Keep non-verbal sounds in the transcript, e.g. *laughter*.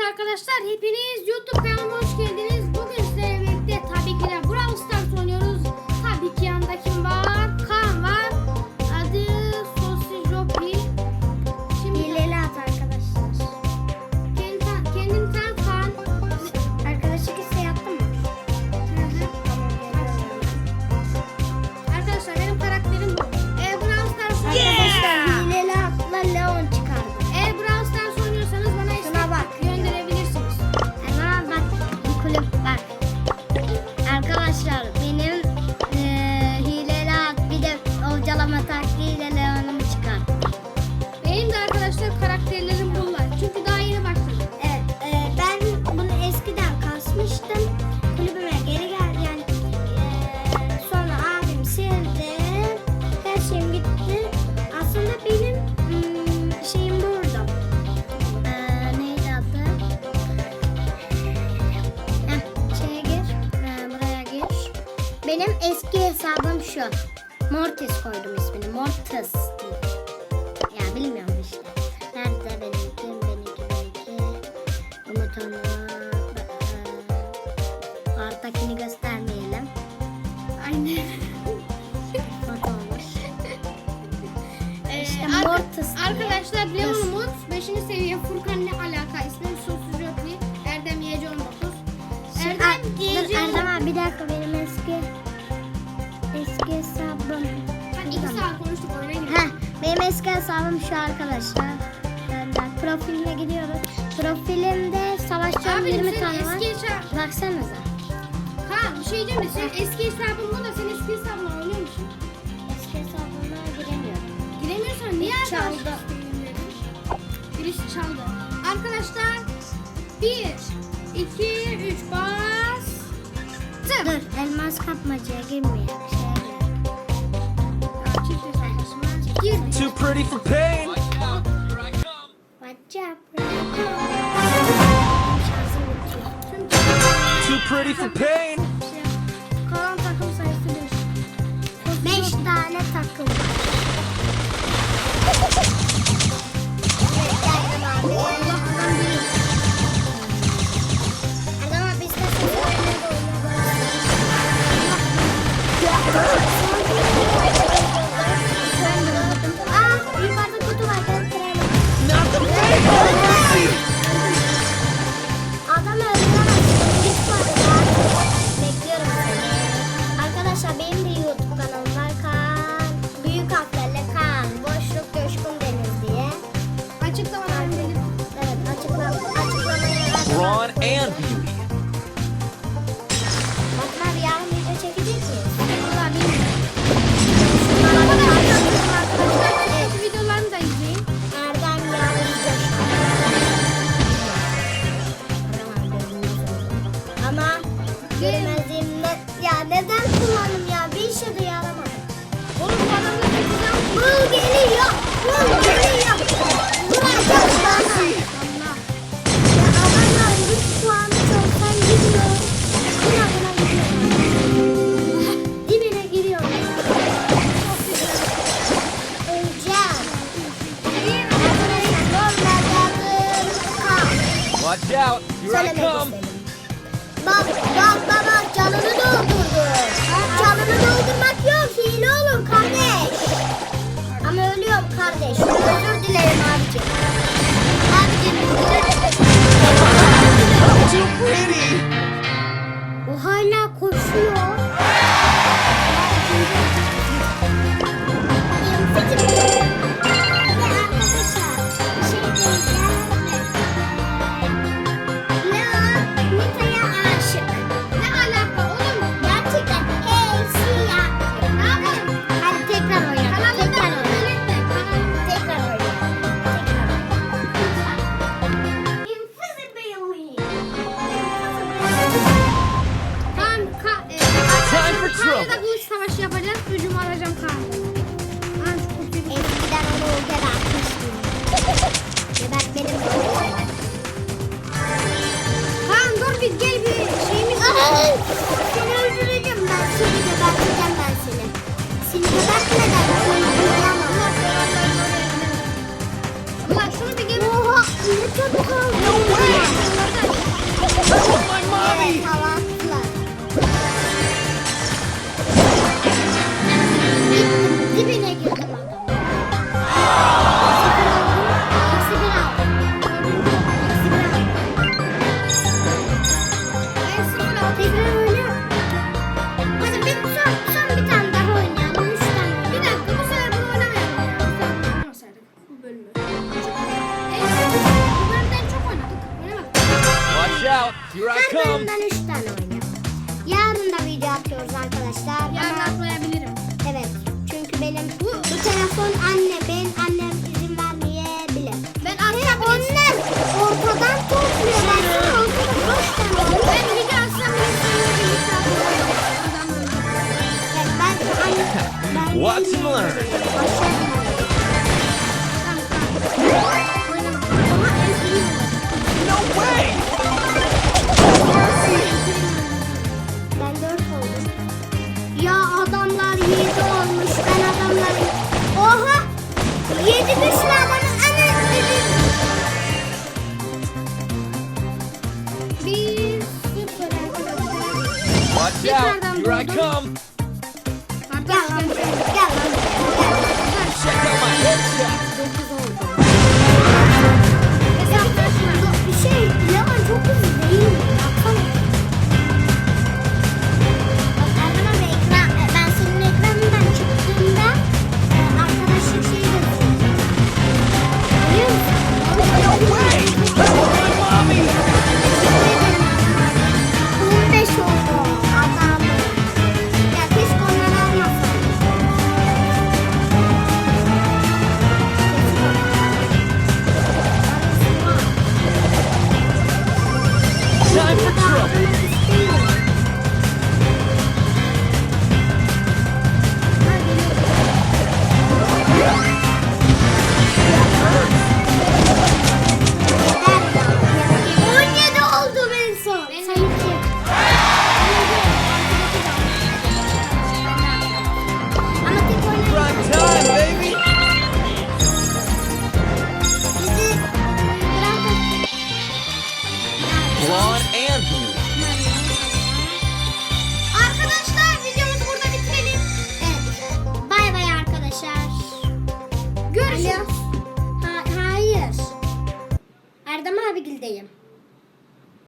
Evet arkadaşlar hepiniz YouTube kanalıma hoş geldiniz. benim eski hesabım şu. Mortis koydum ismini. Mortis diye. Ya bilmiyorum işte. Nerede benimki, benimki, benimki. Umut e, onu. Arttakini göstermeyelim. Aynen. *laughs* Foto olmuş. Ee, işte Mortis diye. Arkadaşlar hesabım şu arkadaşlar. Benden profiline gidiyoruz. Profilimde savaşçı 20 tane var. Eski hesab... Baksanıza. Ha bir şey diyeceğim de sen eski hesabın bu da sen eski hesabına oynuyor musun? Eski hesabına giremiyorum. Giremiyorsan niye çaldı? Birisi çaldı. Arkadaşlar bir, iki, üç bas. Dur elmas kapmacaya girmeyelim. Too pretty for pain. Watch out, here I come. Watch out, Too pretty for pain. Kalan takım sayısı 5. 5 tane takım. and doubt. Here I come. Bob, Bob, Bob. savaşı yapacağız. Hücum alacağım Kaan. Eskiden onu o gebertmiştim. Gebertmedim. Kaan dur bir gel bir şeyimiz var. seni öldüreceğim ben. Seni geberteceğim ben seni. Seni gebertmeden seni öldüremem. Ulan şunu bir gel. Oha. Ne çabuk oldu. Ne oldu? anlatıyoruz arkadaşlar. Yani Ama... Evet. Çünkü benim bu, bu telefon anne ben annem izin vermeyebilir. Ben atabilirim. Onlar ortadan topluyor. Ben sana ortada boş tane Ben bir de aslında bir tane What's learned? Tekrardan Here I come. Meryem Günü. Arkadaşlar videomuzu burada bitirelim. Evet. Bay bay arkadaşlar. Görüşürüz. Ha- hayır. Erdem abi abigildeyim.